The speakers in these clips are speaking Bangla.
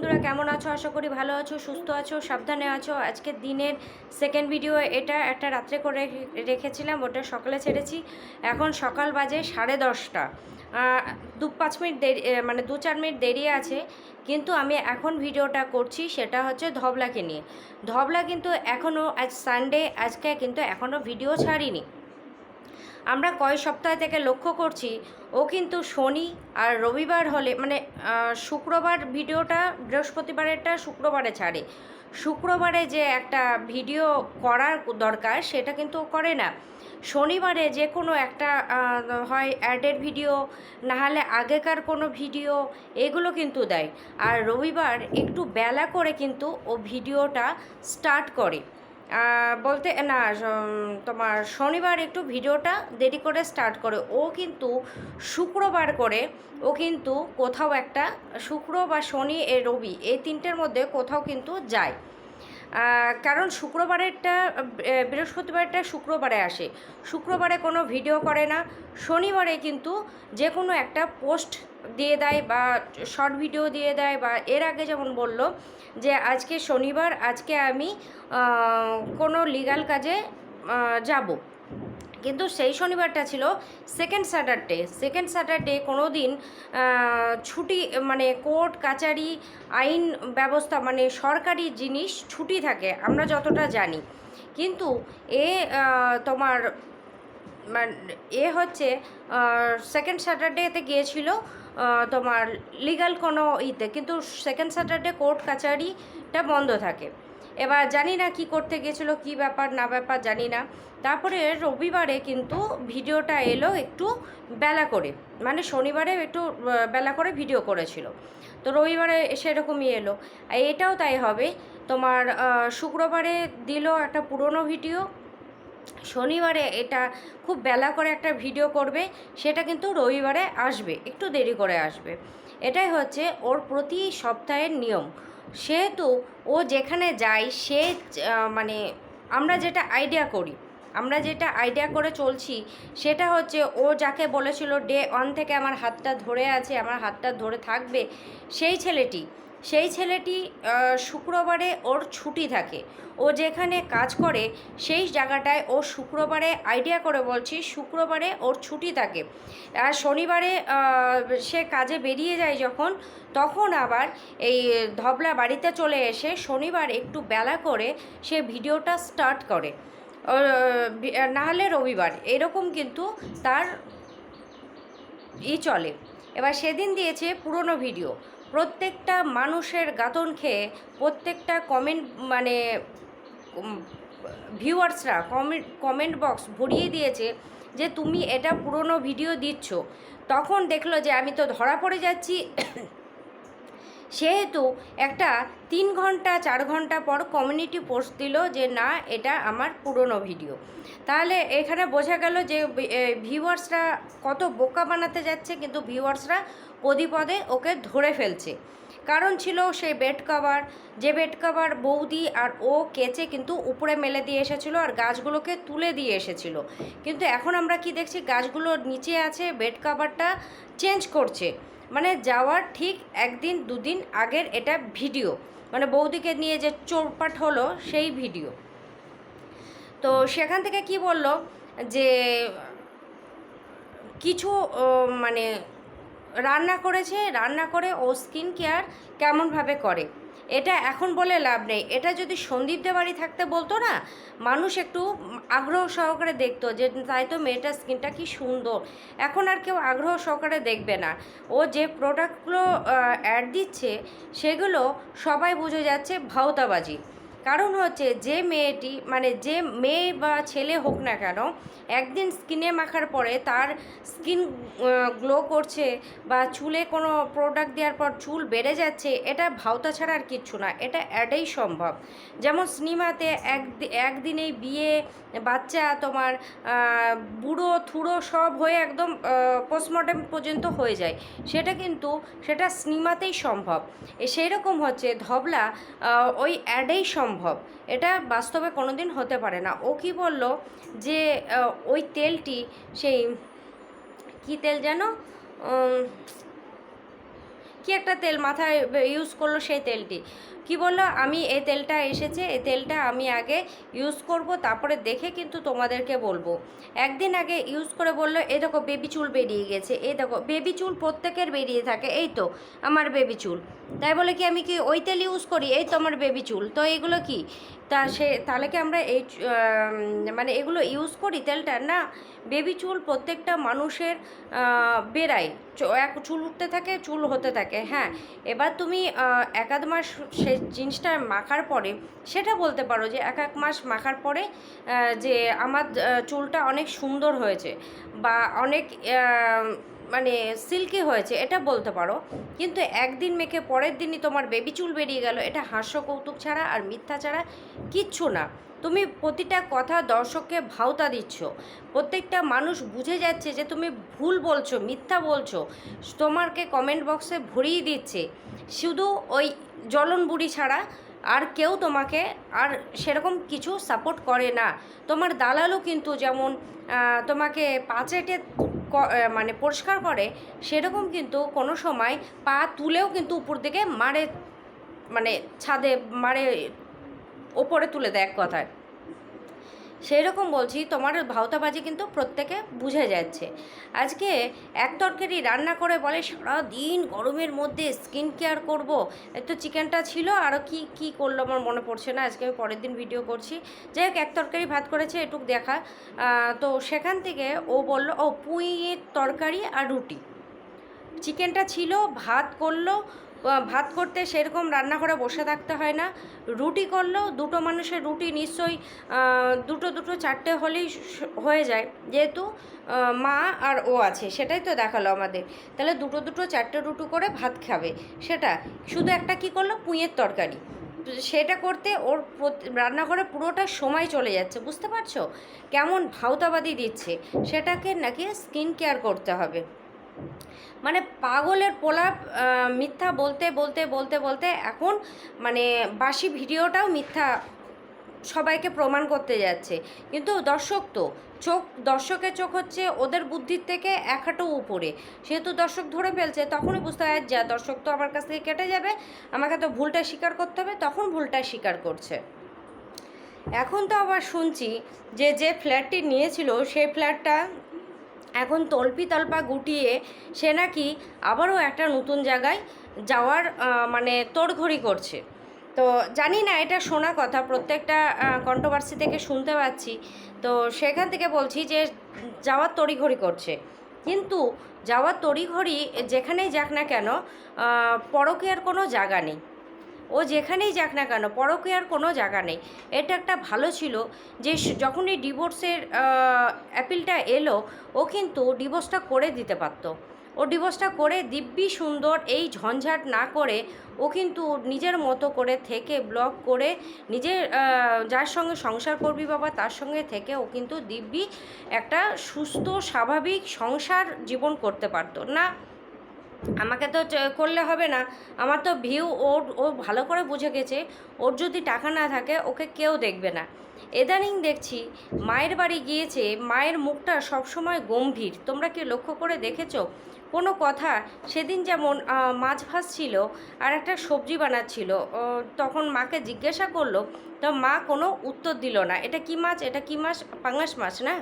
বন্ধুরা, কেমন আছো? আশা করি ভালো আছো, সুস্থ আছো, সাবধানে আছো। আজকের দিনের সেকেন্ড ভিডিও এটা একটা রাত্রে করে রেখেছিলাম, ওটা সকালে ছেড়েছি। এখন সকাল বাজে সাড়ে দশটা। দু, পাঁচ মিনিট দেরি মানে দু, চার মিনিট দেরি আছে, কিন্তু আমি এখন ভিডিওটা করছি, সেটা হচ্ছে ধবলাকে নিয়ে। ধবলা কিন্তু এখনও আজ সানডে আজকে কিন্তু এখনও ভিডিও ছাড়িনি। আমরা কয় সপ্তাহ থেকে লক্ষ্য করছি, ও কিন্তু শনি আর রবিবার হলে মানে শুক্রবার ভিডিওটা বৃহস্পতিবারেরটা শুক্রবারে ছাড়ে। শুক্রবারে যে একটা ভিডিও করার দরকার, সেটা কিন্তু করে না। শনিবারে যে কোনো একটা হয় অ্যাডের ভিডিও নাহলে আগেকার কোনো ভিডিও, এগুলো কিন্তু দেয়। আর রবিবার একটু বেলা করে কিন্তু ও ভিডিওটা স্টার্ট করে। বলতে না তোমার শনিবার একটু ভিডিওটা দেরি করে স্টার্ট করে। ও কিন্তু শুক্রবার করে, ও কিন্তু কোথাও একটা, শুক্র বা শনি এ রবি, এই তিনটের মধ্যে কোথাও কিন্তু যায়। কারণ শুক্রবারেরটা বৃহস্পতিবারটা শুক্রবারে আসে। শুক্রবারে কোনো ভিডিও করে না। শনিবারে কিন্তু যে কোনো একটা পোস্ট দিয়ে দেয় বা শর্ট ভিডিও দিয়ে দেয় বা এর আগে যেমন বলল যে, আজকে শনিবার, আজকে আমি কোনো লিগাল কাজে যাব। কিন্তু সেই শনিবারটা ছিল সেকেন্ড স্যাটারডে সেকেন্ড স্যাটারডে কোনো দিন ছুটি মানে কোর্ট, কাচারি, আইন ব্যবস্থা মানে সরকারি জিনিস ছুটি থাকে, আমরা যতটা জানি। কিন্তু এ তোমার মানে এ হচ্ছে সেকেন্ড স্যাটারডেতে গিয়েছিল তোমার লিগাল কোনো ইতে। কিন্তু সেকেন্ড স্যাটারডে কোর্ট, কাচারিটা বন্ধ থাকে। এবার জানি না কি করতে গেছিল, কি ব্যাপার, না ব্যাপার জানি না। তারপরে রবিবারে কিন্তু ভিডিওটা এলো একটু বেলা করে। মানে শনিবারে একটু বেলা করে ভিডিও করেছিল। তো রবিবারে সেরকমই এলো। এটাও তাই হবে। তোমার শুক্রবারে দিল একটা পুরনো ভিডিও। শনিবারে এটা খুব বেলা করে একটা ভিডিও করবে। সেটা কিন্তু রবিবারে আসবে। একটু দেরি করে আসবে। এটাই হচ্ছে ওর প্রতি সপ্তাহের নিয়ম। সেহেতু ও যেখানে যায়, সে মানে আমরা যেটা আইডিয়া করি, আমরা যেটা আইডিয়া করে চলছি, সেটা হচ্ছে ও যাকে বলেছিল, ডে ওয়ান থেকে আমার হাতটা ধরে আছে, আমার হাতটা ধরে থাকবে, সেই ছেলেটি। সেই ছেলেটি শুক্রবারে ওর ছুটি থাকে। ও যেখানে কাজ করে সেই জায়গাটায় ও শুক্রবারে আইডিয়া করে বলছি শুক্রবারে ওর ছুটি থাকে। আর শনিবারে সে কাজে বেরিয়ে যায় যখন, তখন আবার এই ধবলা বাড়িতে চলে এসে শনিবার একটু বেলা করে সে ভিডিওটা স্টার্ট করে। নাহলে রবিবার, এরকম কিন্তু তার ই চলে। এবার সেদিন দিয়েছে পুরনো ভিডিও। প্রত্যেকটা মানুষের গাতন খেয়ে প্রত্যেকটা কমেন্ট মানে ভিউয়ার্সরা কমেন্ট কমেন্ট বক্স ভরিয়ে দিয়েছে যে তুমি এটা পুরনো ভিডিও দিচ্ছ। তখন দেখল যে আমি তো ধরা পড়ে যাচ্ছি। সেহেতু একটা তিন ঘণ্টা, চার ঘণ্টা পর কমিউনিটি পোস্ট দিল যে না, এটা আমার পুরনো ভিডিও তাহলে এখানে বোঝা গেল যে ভিউয়ার্সরা কত বোকা বানাতে যাচ্ছে, কিন্তু ভিউয়ার্সরা পদে ওকে ধরে ফেলছে। কারণ ছিল সেই বেড কভার যে বেড কভার বৌদি আর ও কেচে কিন্তু উপরে মেলে দিয়ে এসেছিল আর গাছগুলোকে তুলে দিয়ে এসেছিল। কিন্তু এখন আমরা কি দেখছি, গাছগুলো নিচে আছে বেড কভারটা চেঞ্জ করছে। মানে যাওয়ার ঠিক একদিন, দুদিন আগের এটা ভিডিও মানে বৌদিকে নিয়ে যে চোরপাট হলো সেই ভিডিও তো সেখান থেকে কি বলল যে, কিছু মানে রান্না করেছে, রান্না করে ও স্কিন কেয়ার কেমনভাবে করে? এটা এখন বলে লাভ নেই। এটা যদি সন্দীপদের বাড়ি থাকতে বলতো না, মানুষ একটু আগ্রহ সহকারে দেখতো যে, তাই তো মেয়েটার স্কিনটা কি সুন্দর। এখন আর কেউ আগ্রহ সহকারে দেখবে না। ও যে প্রোডাক্টগুলো অ্যাড দিচ্ছে, সেগুলো সবাই বুঝে যাচ্ছে ভাওতাবাজি। কারণ হচ্ছে যে মেয়েটি মানে যে মেয়ে বা ছেলে হোক না কেন, একদিন স্কিনে মাখার পরে তার স্কিন গ্লো করছে বা চুলে কোনো প্রোডাক্ট দেওয়ার পর চুল বেড়ে যাচ্ছে, এটা ভাওতা ছাড়া আর কিচ্ছু না, এটা অ্যাডেই সম্ভব। যেমন সিনেমাতে এক, একদিনেই বিয়ে, বাচ্চা তোমার বুড়ো, থুড়ো সব হয়ে একদম পোস্টমর্টম পর্যন্ত হয়ে যায়, সেটা কিন্তু সেটা সিনেমাতেই সম্ভব। সেই রকম হচ্ছে ধবলা ওই অ্যাডেই সম্ভব। এটা বাস্তবে কোনো দিন হতে পারে না। ও কি বলল যে ওই তেলটি সেই, কী তেল যেন কি একটা তেল মাথায় ইউজ করল সেই তেলটি। কি বলল? আমি এই তেলটা এসেছে, এই তেলটা আমি আগে ইউজ করব, তারপরে দেখে কিন্তু তোমাদেরকে বলব। একদিন আগে ইউজ করে বলল এ দেখো বেবি চুল বেরিয়ে গেছে, এই দেখো বেবি চুল প্রত্যেকের বেরিয়ে থাকে, এই তো, আমার বেবি চুল। তাই বলে কি আমি কি ওই তেল ইউজ করি? এই তো, আমার বেবি চুল। তো এগুলো কি? তা সে, তাহলে কি আমরা এই মানে এগুলো ইউজ করি? তেলটা না বেবি চুল প্রত্যেকটা মানুষের বেরায় এক চুল উঠতে থাকে, চুল হতে থাকে হ্যাঁ। এবার তুমি এক আধ মাস সে জিনিসটা মাখার পরে, সেটা বলতে পারো যে এক এক মাস মাখার পরে যে আমার চুলটা অনেক সুন্দর হয়েছে বা অনেক মানে সিল্কি হয়েছে, এটা বলতে পারো। কিন্তু একদিন মেখে পরের দিনই তোমার বেবি চুল বেরিয়ে গেল, এটা হাস্য কৌতুক ছাড়া আর মিথ্যা ছাড়া কিচ্ছু না। তুমি প্রতিটা কথা দর্শককে ভাওতা দিচ্ছ। প্রত্যেকটা মানুষ বুঝে যাচ্ছে যে তুমি ভুল বলছো, মিথ্যা বলছো। তোমাকে কমেন্ট বক্সে ভরিয়ে দিচ্ছে। শুধু ওই জ্বলন বুড়ি ছাড়া আর কেউ তোমাকে আর সেরকম কিছু সাপোর্ট করে না। তোমার দালালও কিন্তু যেমন তোমাকে পাচেটে মানে পরিষ্কার করে, সেরকম কিন্তু কোনো সময় পা তুলেও কিন্তু উপর দিকে মারে মানে ছাদে মারে, ওপরে তুলে দেয় এক কথায়। সেই রকম বলছি, তোমার ভাওতাবাজি কিন্তু প্রত্যেকে বুঝে যাচ্ছে। আজকে এক তরকারি রান্না করে বলে সারা দিন গরমের মধ্যে স্কিন কেয়ার করব। তো চিকেনটা ছিল আরও কি কি করল আমার মনে পড়ছে না, আজকে আমি পরের দিন ভিডিও করছি। যাই হোক, এক তরকারি ভাত করেছে, এটুক দেখা। তো সেখান থেকে ও বলল, ও পুঁইয়ের তরকারি আর রুটি। চিকেনটা ছিল, ভাত করল ভাত করতে সেরকম রান্না করে বসে থাকতে হয় না। রুটি করলেও দুটো মানুষের রুটি নিশ্চয়ই দুটো দুটো চারটে হলেই হয়ে যায়। যেহেতু মা আর ও আছে, সেটাই তো দেখাল আমাদের। তাহলে দুটো দুটো চারটে রুটি করে ভাত খাবে, সেটা। শুধু একটা কি করল? পুঁইয়ের তরকারি। সেটা করতে ওর রান্নাঘরে পুরোটা সময় চলে যাচ্ছে, বুঝতে পারছ? কেমন ভাওতাবাদি দিচ্ছে, সেটাকে নাকি স্কিন কেয়ার করতে হবে। মানে পাগলের পোলাপ মিথ্যা বলতে বলতে বলতে বলতে এখন মানে বাসি ভিডিওটাও মিথ্যা সবাইকে প্রমাণ করতে যাচ্ছে। কিন্তু দর্শক তো, চোখ দর্শকের চোখ হচ্ছে ওদের বুদ্ধির থেকে এক হাঁটু উপরে। সেহেতু দর্শক ধরে ফেলছে, তখনই বুঝতে হয় যা দর্শক তো আমার কাছ থেকে কেটে যাবে, আমাকে তো ভুলটা স্বীকার করতে হবে, তখন ভুলটা স্বীকার করছে। এখন তো আবার শুনছি যে যে ফ্ল্যাটটি নিয়েছিল, সেই ফ্ল্যাটটা এখন তল্পি তল্পা গুটিয়ে সে নাকি আবারও একটা নতুন জায়গায় যাওয়ার মানে তোড়ঘড়ি করছে। তো জানি না এটা শোনা কথা প্রত্যেকটা কন্ট্রোভার্সি থেকে শুনতে পাচ্ছি। তো সেখান থেকে বলছি যে যাওয়ার তড়িঘড়ি করছে। কিন্তু যাওয়ার তড়িঘড়ি যেখানেই যাক না কেন আহ, পরকীয়ার কোনো জায়গা নেই। ও যেখানেই যাক না কেন, পরকীয়ার কোনো জায়গা নেই। এটা একটা ভালো ছিল যে স- যখনই ডিভোর্সের অ্যাপিলটা এলো, ও কিন্তু ডিভোর্সটা করে দিতে পারতো। ও ডিভোর্সটা করে দিব্যি সুন্দর এই ঝঞ্ঝাট না করে ও কিন্তু নিজের মতো করে থেকে ব্লগ করে নিজের যার সঙ্গে সংসার করবি বাবা, তার সঙ্গে থেকে ও কিন্তু দিব্যি একটা সুস্থ, স্বাভাবিক সংসার জীবন করতে পারতো। না আমাকে তো করলে হবে না। আমার তো ভিউ ওর, ও ভালো করে বুঝে গেছে, ওর যদি টাকা না থাকে, ওকে কেউ দেখবে না। এদানিং দেখছি, মায়ের বাড়ি গিয়েছে, মায়ের মুখটা সবসময় গম্ভীর। তোমরা কি লক্ষ্য করে দেখেছ? কোনো কথা সেদিন যেমন মাছ ভাজছিল আর একটা সবজি বানাচ্ছিল তখন মাকে জিজ্ঞাসা করল, তো মা কোনো উত্তর দিল না। এটা কি মাছ? এটা কি মাছ? পাঙাশ মাছ, না?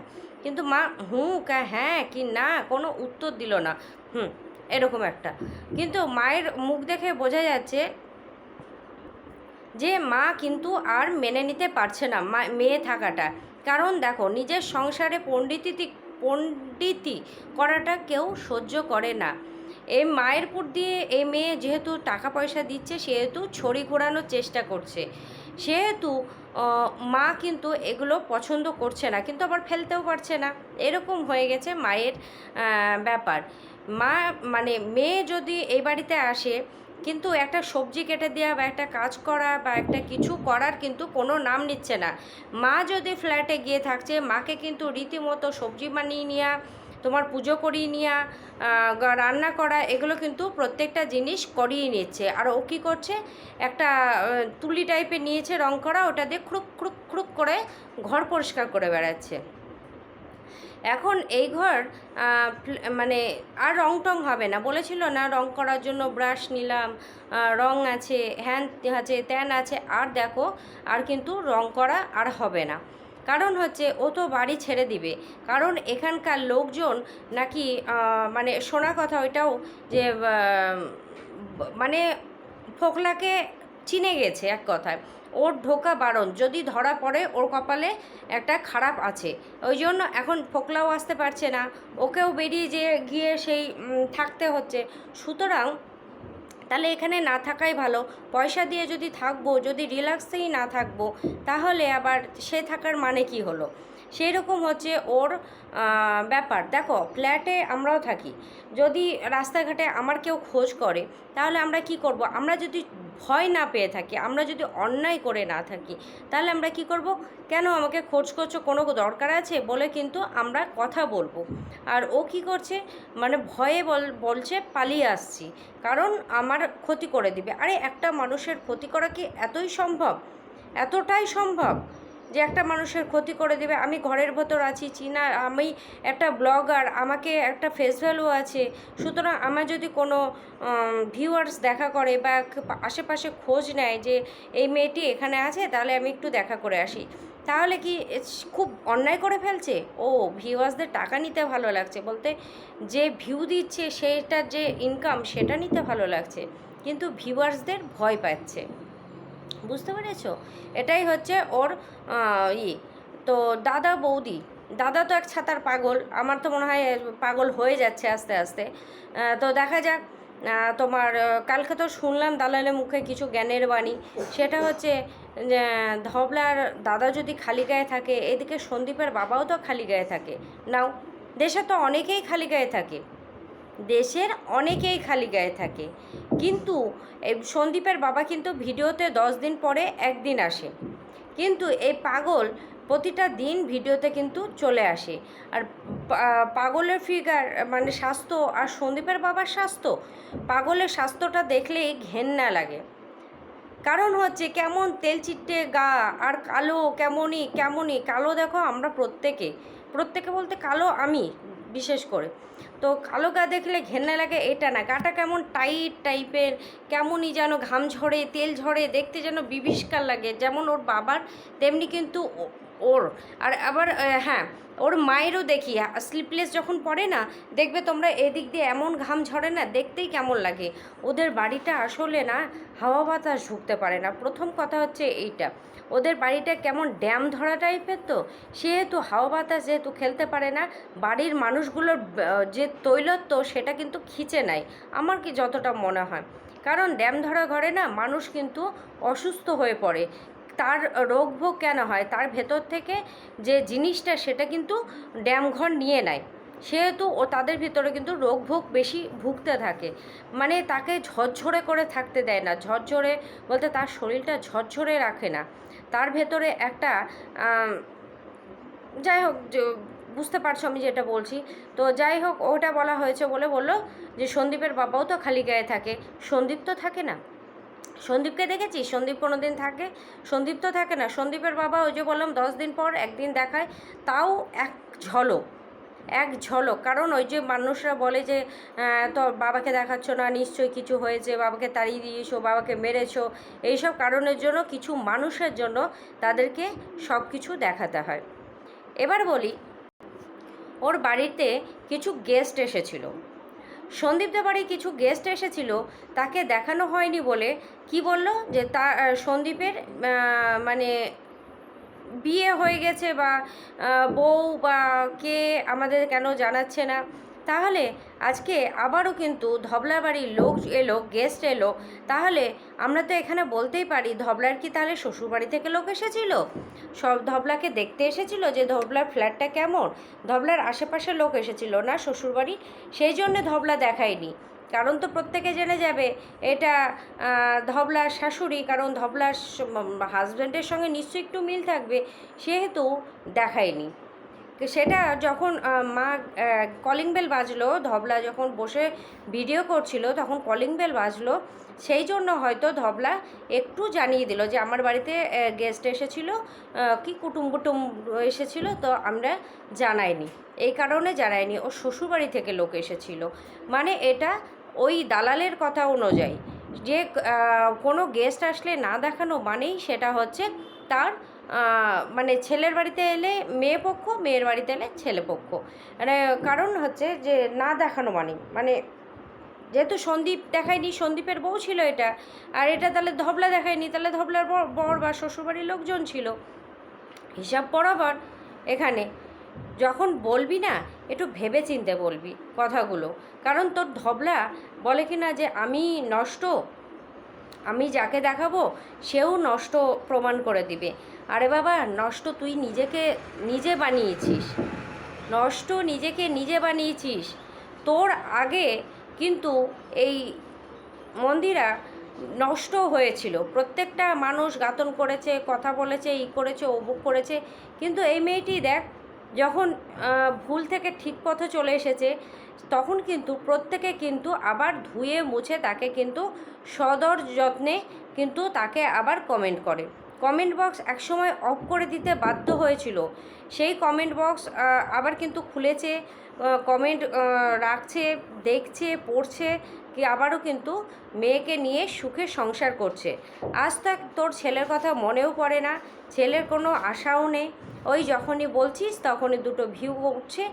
কিন্তু মা, হুঁ, কা হ্যাঁ কি না? কোনো উত্তর দিল না। হুম এরকম একটা। কিন্তু মায়ের মুখ দেখে বোঝা যাচ্ছে যে মা কিন্তু আর মেনে নিতে পারছে না মেয়ে থাকাটা। কারণ দেখো, নিজের সংসারে পণ্ডিতি পণ্ডিতি করাটা কেউ সহ্য করে না। এই মায়ের পুর দিয়ে এই মেয়ে যেহেতু টাকা পয়সা দিচ্ছে, সেহেতু ছড়ি ঘোরানোর চেষ্টা করছে। সেহেতু মা কিন্তু এগুলো পছন্দ করছে না, কিন্তু আবার ফেলতেও পারছে না। এরকম হয়ে গেছে মায়ের ব্যাপার। মা মানে মেয়ে যদি এই বাড়িতে আসে, কিন্তু একটা সবজি কেটে দেওয়া বা একটা কাজ করা বা একটা কিছু করার কিন্তু কোনো নাম নিচ্ছে না। মা যদি ফ্ল্যাটে গিয়ে থাকছে, মাকে কিন্তু রীতিমতো সবজি বানিয়ে নেওয়া তোমার পুজো করিয়ে নেওয়া রান্না করা, এগুলো কিন্তু প্রত্যেকটা জিনিস করিয়ে নিচ্ছে। আর ও কী করছে? একটা তুলি টাইপের নিয়েছে রং করা, ওটা দিয়ে খুরুক খুরুক খুরুক করে ঘর পরিষ্কার করে বেড়াচ্ছে। এখন এই ঘর মানে আর রং টং হবে না। বলেছিল না, রং করার জন্য ব্রাশ নিলাম রং আছে, হ্যান আছে, ত্যান আছে, আর দেখো, আর কিন্তু রং করা আর হবে না। কারণ হচ্ছে, ও তো বাড়ি ছেড়ে দিবে। কারণ এখানকার লোকজন নাকি মানে শোনা কথা ওইটাও যে মানে ফোকলাকে চিনে গেছে এক কথায়। ওর ঢোকা বারণ, যদি ধরা পড়ে ওর কপালে একটা খারাপ আছে। ওই জন্য এখন ফোকলাও আসতে পারছে না। ওকেও বেরিয়ে যে গিয়ে সেই থাকতে হচ্ছে। সুতরাং তাহলে এখানে না থাকাই ভালো। পয়সা দিয়ে যদি থাকব, যদি রিল্যাক্সেই না থাকব, তাহলে আবার সে থাকার মানে কি হলো? সেই রকম হচ্ছে ওর ব্যাপার। দেখো, ফ্ল্যাটে আমরাও থাকি। যদি রাস্তাঘাটে আমার কেউ খোঁজ করে, তাহলে আমরা কি করব? আমরা যদি ভয় না পেয়ে থাকি, আমরা যদি অন্যায় করে না থাকি, তাহলে আমরা কি করব? কেন আমাকে খোঁজ করছ কোনো দরকার আছে বলে কিন্তু আমরা কথা বলব। আর ও কি করছে? মানে ভয়ে বল, বলছে, পালিয়ে আসছি। কারণ আমার ক্ষতি করে দিবে। আরে, একটা মানুষের ক্ষতি করা কি এতই সম্ভব? এতটাই সম্ভব? যে একটা মানুষের ক্ষতি করে দেবে, আমি ঘরের ভেতর আছি, চীনা, আমি একটা ব্লগার, আমাকে একটা ফেস ভ্যালু আছে। সুতরাং আমার যদি কোনো ভিউয়ার্স দেখা করে বা আশেপাশে খোঁজ নেয় যে এই মেয়েটি এখানে আছে, তাহলে আমি একটু দেখা করে আসি। তাহলে কি খুব অন্যায় করে ফেলছে? ও ভিউয়ার্সদের টাকা নিতে ভালো লাগছে বলতে, যে ভিউ দিচ্ছে, সেটার যে ইনকাম সেটা নিতে ভালো লাগছে। কিন্তু ভিউয়ার্সদের ভয় পাচ্ছে। বুঝতে পেরেছ? এটাই হচ্ছে ওর ই তো দাদা বৌদি, দাদা তো এক ছাতার পাগল, আমার তো মনে হয় পাগল হয়ে যাচ্ছে আস্তে আস্তে। তো দেখা যাক তোমার কালকে তো শুনলাম দালালের মুখে কিছু জ্ঞানের বাণী। সেটা হচ্ছে ধবলার দাদা যদি খালি গায়ে থাকে, এদিকে সন্দীপের বাবাও তো খালি গায়ে থাকে। নাও, দেশে তো অনেকেই খালি গায়ে থাকে। দেশের অনেকেই খালি গায়ে থাকে। কিন্তু সন্দীপের বাবা কিন্তু ভিডিওতে দশ দিন পরে একদিন আসে। কিন্তু এই পাগল প্রতিটা দিন ভিডিওতে কিন্তু চলে আসে। আর পাগলের ফিগার মানে স্বাস্থ্য আর সন্দীপের বাবার স্বাস্থ্য, পাগলের স্বাস্থ্যটা দেখলেই ঘেন্না লাগে। কারণ হচ্ছে কেমন তেল চিট্টে গা আর কালো কেমনই কেমনই, কালো দেখো আমরা প্রত্যেকে। প্রত্যেকে বলতে কালো আমি, বিশেষ করে। তো কালো গা দেখলে ঘেন্না লাগে, এটা না। গাটা কেমন টাইট টাইপের, কেমনই যেন ঘাম ঝরে, তেল ঝরে, দেখতে যেন বিবিষ্কার লাগে। যেমন ওর বাবার, তেমনি কিন্তু ওর। আর আবার হ্যাঁ ওর মায়েরও দেখি স্লিপলেস যখন পড়ে না, দেখবে তোমরা এদিক দিয়ে এমন ঘাম ঝরে না, দেখতেই কেমন লাগে। ওদের বাড়িটা আসলে না, হাওয়া বাতাস ঢুকতে পারে না। প্রথম কথা হচ্ছে এইটা। ওদের বাড়িটা কেমন ড্যাম ধরা টাইপের তো, সেহেতু হাওয়া বাতাস যেহেতু খেলতে পারে না, বাড়ির মানুষগুলোর যে তৈলত্ব সেটা কিন্তু খিচে নেয়, আমার কি যতটা মনে হয়। কারণ ড্যাম ধরা ঘরে না, মানুষ কিন্তু অসুস্থ হয়ে পড়ে। তার রোগ ভোগ কেন হয়? তার ভেতর থেকে যে জিনিসটা, সেটা কিন্তু ড্যামঘর নিয়ে নেয়। সেহেতু ও তাদের ভিতরে কিন্তু রোগ ভোগ বেশি ভুগতে থাকে। মানে তাকে ঝরঝরে করে থাকতে দেয় না। ঝরঝরে বলতে তার শরীরটা ঝরঝরে রাখে না। তার ভেতরে একটা যাই হোক বুঝতে পারছ আমি যেটা বলছি। তো যাই হোক, ওটা বলা হয়েছে বলে বলল যে সন্দীপের বাবাও তো খালি গায়ে থাকে। সন্দীপ তো থাকে না। সন্দীপকে দেখেছি সন্দীপ কোনো দিন থাকে? সন্দীপ তো থাকে না। সন্দীপের বাবা ওই যে বললাম, দশ দিন পর একদিন দেখায়, তাও এক ঝলক এক ঝলক। কারণ ওই যে মানুষরা বলে যে তো বাবাকে দেখাচ্ছ না, নিশ্চয়ই কিছু হয়েছে, বাবাকে তাড়িয়ে দিয়েছ, বাবাকে মেরেছো। এইসব কারণের জন্য কিছু মানুষের জন্য তাদেরকে সব কিছু দেখাতে হয়। এবার বলি, ওর বাড়িতে কিছু গেস্ট এসেছিল। সন্দীপদের বাড়ি কিছু গেস্ট এসেছিল, তাকে দেখানো হয়নি বলে কি বলল? যে তার সন্দীপের মানে বিয়ে হয়ে গেছে বা বউ বা কে আমাদের কেন জানাচ্ছে না। তাহলে আজকে আবারও কিন্তু ধবলা বাড়ির লোক এলো গেস্ট এলো। তাহলে আমরা তো এখানে বলতেই পারি, ধবলার কি তাহলে শ্বশুরবাড়ি থেকে লোক এসেছিল? সব ধবলাকে দেখতে এসেছিল যে ধবলার ফ্ল্যাটটা কেমন? ধবলার আশেপাশে লোক এসেছিল না শ্বশুরবাড়ি? সেই জন্য ধবলা দেখায়নি। কারণ তো প্রত্যেকে জেনে যাবে, এটা ধবলার শাশুড়ি, কারণ ধবলার হাজব্যান্ডের সঙ্গে নিশ্চয়ই একটু মিল থাকবে, সেহেতু দেখায়নি। সেটা যখন মা কলিং বেল বাজলো, ধবলা যখন বসে ভিডিও করছিল, তখন কলিং বেল বাজলো, সেই জন্য হয়তো ধবলা একটু জানিয়ে দিল যে আমার বাড়িতে গেস্ট এসেছিল কি কুটুম কুটুম এসেছিল, তো আমরা জানাইনি। এই কারণে জানাইনি, ও শ্বশুরবাড়ি থেকে লোক এসেছিল। মানে এটা ওই দালালের কথা অনুযায়ী। যে কোনো গেস্ট আসলে না দেখানো মানেই সেটা হচ্ছে তার মানে ছেলের বাড়িতে এলে মেয়ে পক্ষ, মেয়ের বাড়িতে এলে ছেলে পক্ষ। মানে কারণ হচ্ছে যে, না দেখানো মানে মানে যেহেতু সন্দীপ দেখায়নি, সন্দীপের বউ ছিল এটা, আর এটা তাহলে ধবলা দেখায়নি, তাহলে ধবলার বর বা শ্বশুরবাড়ির লোকজন ছিল। হিসাব বরাবর এখানে, যখন বলবি না, একটু ভেবে চিনতে বলবি কথাগুলো। কারণ তোর ধবলা বলে কি না যে, আমি নষ্ট আমি যাকে দেখাবো, সেও নষ্ট প্রমাণ করে দিবে। আরে বাবা, নষ্ট তুই নিজেকে, নিজে বানিয়েছিস। নষ্ট নিজেকে নিজে বানিয়েছিস। তোর আগে কিন্তু এই মন্দিরা নষ্ট হয়েছিল। প্রত্যেকটা মানুষ গাতন করেছে, কথা বলেছে, ই করেছে অবুক করেছে। কিন্তু এই মেয়েটি দেখ, যখন ভুল থেকে ঠিক পথে চলে এসেছে তখন কিন্তু প্রত্যেকে কিন্তু আবার ধুয়ে মুছে তাকে কিন্তু সদর যত্নে কিন্তু তাকে আবার কমেন্ট করে। কমেন্ট বক্স একসময় অফ করে দিতে বাধ্য হয়েছিল। সেই কমেন্ট বক্স আবার কিন্তু খুলেছে কমেন্ট রাখছে, দেখছে, পড়ছে কি আবারও কিন্তু মেয়েকে নিয়ে সুখে সংসার করছে। আজ তাক তোর ছেলের কথা মনেও পড়ে না, ছেলের কোনো আশাও নেই। ওই যখনই বলছিস তখনই দুটো ভিউ উঠছে,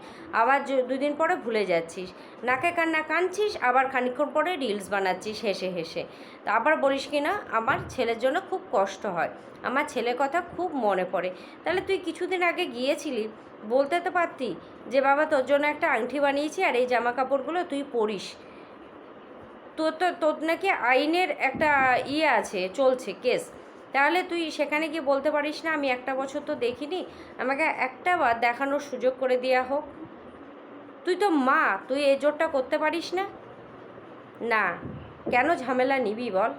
আবার দুদিন পরে ভুলে যাচ্ছিস। নাকে কান্না কাঁদছিস, আবার খানিক্ষণ পরে রিলস বানাচ্ছিস হেসে হেসে। তা আবার বলিস কি না, আমার ছেলের জন্য খুব কষ্ট হয়, আমার ছেলের কথা খুব মনে পড়ে। তাহলে তুই কিছুদিন আগে গিয়েছিলি, বলতে তো পারতি যে বাবা তোর জন্য একটা আংটি বানিয়েছি আর এই জামা কাপড়গুলো তুই পরিস। তোর তো তোর নাকি আইনের একটা ইয়ে আছে, চলছে কেস। তাহলে তুই সেখানে গিয়ে বলতে পারিস না, আমি একটা বছর তো দেখিনি, আমাকে একটা বার দেখানোর সুযোগ করে দেওয়া হোক। তুই তো মা, তুই এ জোরটা করতে পারিস না? না, কেন ঝামেলা নিবি বল?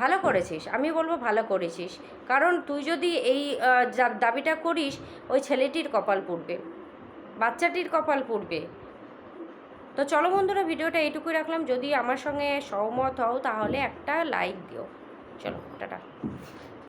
ভালো করেছিস, আমি বলব ভালো করেছিস। কারণ তুই যদি এই দাবিটা করিস, ওই ছেলেটির কপাল পুড়বে, বাচ্চাটির কপাল পুড়বে। তো চলো বন্ধুরা, ভিডিওটা এইটুকুই রাখলাম। যদি আমার সঙ্গে সহমত হও, তাহলে একটা লাইক দিও। চলো, টাটা।